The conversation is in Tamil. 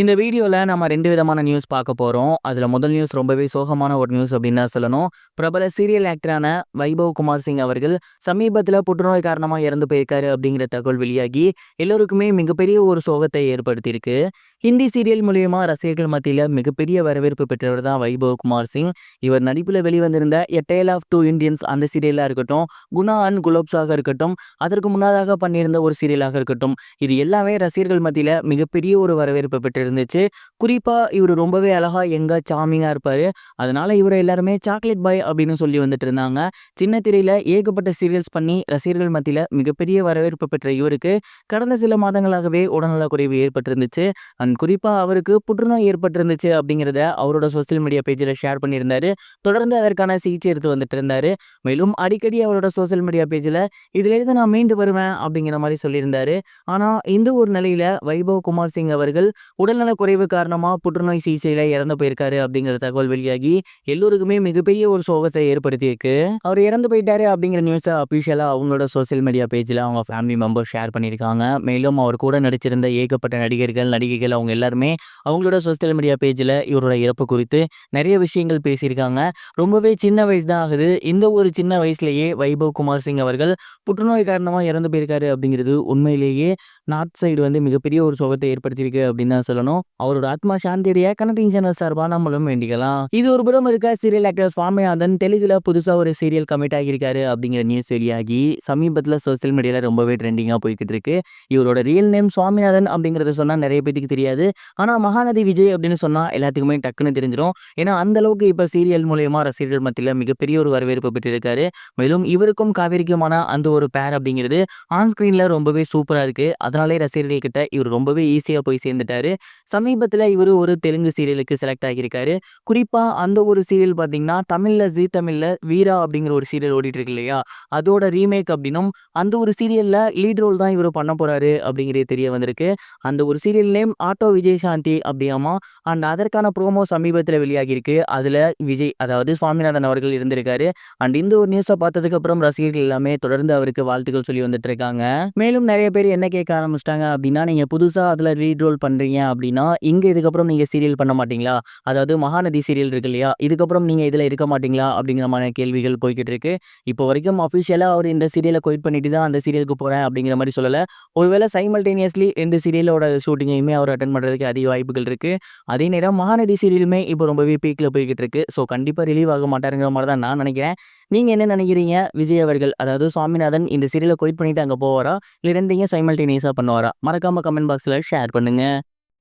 இந்த வீடியோவில் நம்ம ரெண்டு விதமான நியூஸ் பார்க்க போகிறோம் அதில் முதல் நியூஸ் ரொம்பவே சோகமான ஒரு நியூஸ் அப்படின்னு தான் சொல்லணும். பிரபல சீரியல் ஆக்டரான வைபவ் குமார் சிங் அவர்கள் சமீபத்தில் புற்றுநோய் காரணமாக இறந்து போயிருக்காரு அப்படிங்கிற தகவல் வெளியாகி எல்லோருக்குமே மிகப்பெரிய ஒரு சோகத்தை ஏற்படுத்தியிருக்கு. ஹிந்தி சீரியல் மூலியமா ரசிகர்கள் மத்தியில் மிகப்பெரிய வரவேற்பு பெற்றவர் தான் வைபவ் குமார் சிங். இவர் நடிப்பில் வெளிவந்திருந்த a tale of two Indians அந்த சீரியலாக இருக்கட்டும், குணா அண்ட் குலோப்ஸாக இருக்கட்டும், அதற்கு முன்னதாக பண்ணியிருந்த ஒரு சீரியலாக இருக்கட்டும், இது எல்லாமே ரசிகர்கள் மத்தியில் மிகப்பெரிய ஒரு வரவேற்பு பெற்று இருந்துச்சு குறிப்பா இவரு ரொம்பவே அழகா, எங்கே சாமிங்காக இருப்பார் அதனால இவர் எல்லாருமே சாக்லேட் பாய் அப்படின்னு சொல்லி வந்துட்டு இருந்தாங்க. சின்ன திரையில ஏகப்பட்ட சீரியல்ஸ் பண்ணி ரசிகர்கள் மத்தியில் மிகப்பெரிய வரவேற்பு பெற்ற இவருக்கு கடந்த சில மாதங்களாகவே உடல்நலக்குறைவு ஏற்பட்டிருந்துச்சு. அண்ட் குறிப்பாக அவருக்கு புற்றுநோய் ஏற்பட்டிருந்துச்சு அப்படிங்கிறத அவரோட சோசியல் மீடியா பேஜில் ஷேர் பண்ணியிருந்தாரு. தொடர்ந்து அதற்கான சிகிச்சை எடுத்து வந்துட்டு இருந்தார் மேலும் அடிக்கடி அவரோட சோசியல் மீடியா பேஜில் இதிலிருந்து நான் மீண்டு வருவேன் அப்படிங்கிற மாதிரி சொல்லியிருந்தாரு. ஆனால் இந்த ஒரு நிலையில் வைபவ் குமார் சிங் அவர்கள் உடல்நலக் குறைவு காரணமாக புற்றுநோய் சிகிச்சையில் இறந்து போயிருக்காரு அப்படிங்கிற தகவல் வெளியாகி எல்லோருக்குமே மிகப்பெரிய ஒரு சோகத்தை ஏற்படுத்தியிருக்கு. அவர் இறந்து போயிட்டாரு அப்படிங்கிற நியூஸை அஃபீஷியலாக அவங்களோட சோசியல் மீடியா பேஜில் அவங்க ஃபேமிலி மெம்பர்ஸ் ஷேர் பண்ணியிருக்காங்க. மேலும் அவர் கூட நடிச்சிருந்த ஏகப்பட்ட நடிகர்கள், நடிகைகள் அவங்க எல்லாருமே அவங்களோட சோசியல் மீடியா பேஜில் இவரோட இறப்பு குறித்து நிறைய விஷயங்கள் பேசியிருக்காங்க. ரொம்பவே சின்ன வயசு தான் ஆகுது. இந்த ஒரு சின்ன வயசுலேயே வைபவ் குமார் சிங் அவர்கள் புற்றுநோய் காரணமாக இறந்து போயிருக்காரு அப்படிங்கிறது உண்மையிலேயே நார்த் சைடு வந்து மிகப்பெரிய ஒரு சோகத்தை ஏற்படுத்தியிருக்கு அப்படின்னு தான் சொல்லணும். அவரோட ஆத்மா சாந்தியடைய கனெக்டிங் சேனல் சார்பா நம்மளும் வேண்டிக்கலாம். இது ஒரு புறம் இருக்க சீரியல் ஆக்டர் சுவாமிநாதன் தெலுங்குல புதுசா ஒரு சீரியல் கமிட் ஆகியிருக்காரு அப்படிங்கிற நியூஸ் வெளியாகி சமீபத்தில் சோசியல் மீடியால ரொம்பவே ட்ரெண்டிங்கா போய்கிட்டு இருக்கு. இவரோட ரியல் நேம் சுவாமிநாதன் அப்படிங்கிறத சொன்னா நிறைய பேத்துக்கு தெரியாது. ஆனா மகாநதி விஜய் அப்படின்னு சொன்னா எல்லாத்துக்குமே டக்குன்னு தெரிஞ்சிடும் ஏன்னா அந்த அளவுக்கு இப்ப சீரியல் மூலியமா ரசிகர்கள் மத்தியில மிகப்பெரிய ஒரு வரவேற்பு பெற்றிருக்காரு. மேலும் இவருக்கும் காவேரிக்குமான அந்த ஒரு பேர் அப்படிங்கிறது ஆன் ரொம்பவே சூப்பரா இருக்கு. அதனாலேயே ரசிகர்கள் கிட்ட இவர் ரொம்பவே ஈஸியா போய் சேர்ந்துட்டாரு. சமீபத்தில் இவரு ஒரு தெலுங்கு சீரியலுக்கு செலக்ட் ஆகியிருக்காரு. குறிப்பா அந்த ஒரு சீரியல் பார்த்தீங்கன்னா, தமிழ்ல ஜீ தமிழில் வீரா அப்படிங்கிற ஒரு சீரியல் ஓடிட்டு இருக்கு இல்லையா? அதோட ரீமேக் அப்படின்னும் அந்த ஒரு சீரியல்ல லீட் ரோல் தான் இவரு பண்ண போறாரு அப்படிங்கிறது தெரிய வந்திருக்கு. அந்த ஒரு சீரியல் நேம் ஆட்டோ விஜயசாந்தி அப்படியாமா. அண்ட் அதற்கான ப்ரோமோ சமீபத்தில் வெளியாகியிருக்கு. அதில் விஜய் அதாவது சுவாமிநாதன் அவர்கள் இருந்திருக்காரு. அண்ட் இந்த ஒரு நியூஸை பார்த்ததுக்கு அப்புறம் ரசிகர்கள் எல்லாமே தொடர்ந்து அவருக்கு வாழ்த்துக்கள் சொல்லி வந்துட்டு இருக்காங்க. மேலும் நிறைய பேர் என்ன கேட்க ஆரம்பிச்சிட்டாங்க அப்படின்னா, நீங்கள் புதுசாக அதில் லீட் ரோல் பண்ணுறீங்க அப்படின்னா, இங்கே இதுக்கப்புறம் நீங்கள் சீரியல் பண்ண மாட்டீங்களா? அதாவது மகாநதி சீரியல் இருக்கு இல்லையா? இதுக்கப்புறம் நீங்கள் இதில் இருக்க மாட்டீங்களா? அப்படிங்கிற மாதிரி கேள்விகள் போய்கிட்டு இருக்கு. இப்போ வரைக்கும் அஃபிஷியலாக அவர் இந்த சீரியலை கொயிட் பண்ணிட்டு தான் அந்த சீரியலுக்கு போகிறேன் அப்படிங்கிற மாதிரி சொல்லலை ஒருவேளை சைமல்டேனியஸ்லி இந்த சீரியலோட ஷூட்டிங்கையுமே அவர் அட்டன் பண்ணுறதுக்கு அதிக வாய்ப்புகள் இருக்குது அதே நேரம் மகாநதி சீரியலுமே இப்போ ரொம்பவே பீக்கில் போய்கிட்டு இருக்கு. ஸோ கண்டிப்பாக ரிலீவ் ஆக மாட்டாருங்கிற மாதிரி தான் நான் நினைக்கிறேன். நீங்கள் என்ன நினைக்கிறீங்க? விஜய் அவர்கள் அதாவது சுவாமிநாதன் இந்த சீரியலை கொயிட் பண்ணிட்டு அங்கே போவாரா? இல்லை 2யும் சைமல்டேனியஸாக பண்ணுவாரா? மறக்காம கமெண்ட் பாக்ஸில் ஷேர் பண்ணுங்கள்